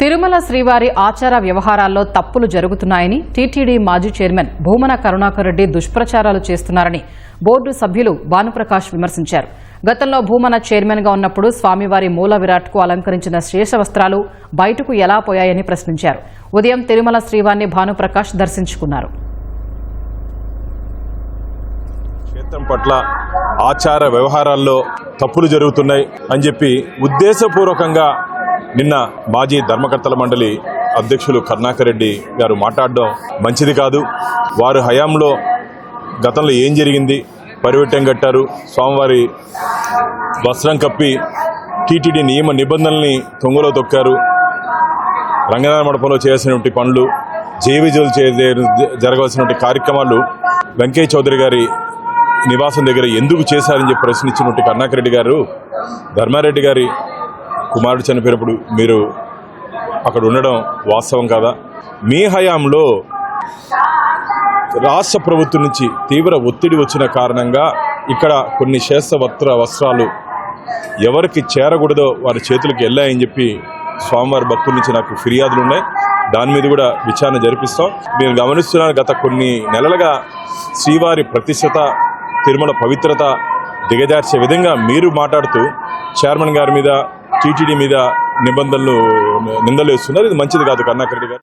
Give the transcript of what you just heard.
తిరుమల శ్రీవారి ఆచార వ్యవహారాల్లో తప్పులు జరుగుతున్నాయని టీటీడీ మాజీ చైర్మన్ భూమన కరుణాకర్ రెడ్డి దుష్ప్రచారాలు చేస్తున్నారని బోర్డు సభ్యులు భానుప్రకాష్ విమర్శించారు. గతంలో భూమన చైర్మన్గా ఉన్నప్పుడు స్వామివారి మూల విరాట్కు అలంకరించిన శేష వస్త్రాలు బయటకు ఎలా పోయాయని ప్రశ్నించారు. ఉదయం తిరుమల శ్రీవారిని భానుప్రకాష్ దర్శించుకున్నారు. క్షేత్రం పట్ల ఆచార వ్యవహారాల్లో తప్పులు జరుగుతున్నాయి అని చెప్పి ఉద్దేశపూర్వకంగా నిన్న మాజీ ధర్మకర్తల మండలి అధ్యక్షులు కర్ణాకర్ రెడ్డి గారు మాట్లాడడం మంచిది కాదు. వారు హయాంలో గతంలో ఏం జరిగింది? పరివెట్టం కట్టారు. స్వామివారి వస్త్రం కప్పి టీటీడీ నియమ నిబంధనల్ని తొంగలో తొక్కారు. రంగనాథ మండపంలో చేయాల్సినటువంటి పనులు జేవిజులు చే జరగవలసినటువంటి కార్యక్రమాలు వెంకయ్య చౌదరి గారి నివాసం దగ్గర ఎందుకు చేశారని చెప్పి ప్రశ్నించినటువంటి కరుణాకర్ రెడ్డి గారు ధర్మారెడ్డి గారి కుమారుడు చనిపోయినప్పుడు మీరు అక్కడ ఉండడం వాస్తవం కాదా? మీ హయాంలో రాష్ట్ర ప్రభుత్వం నుంచి తీవ్ర ఒత్తిడి వచ్చిన కారణంగా ఇక్కడ కొన్ని శేష వస్త్ర వస్త్రాలు ఎవరికి చేరకూడదో వారి చేతులకు వెళ్ళాయని చెప్పి స్వామివారి భక్తుల నుంచి నాకు ఫిర్యాదులు ఉన్నాయి. దాని మీద కూడా విచారణ జరిపిస్తాం. నేను గమనిస్తున్నాను గత కొన్ని నెలలుగా శ్రీవారి ప్రతిష్టత తిరుమల పవిత్రత దిగజార్చే విధంగా మీరు మాట్లాడుతూ చైర్మన్ గారి మీద టీటీడీ మీద నిబంధనలు నిందలు వేస్తున్నారు. ఇది మంచిది కాదు కన్నాకరెడ్డి గారు.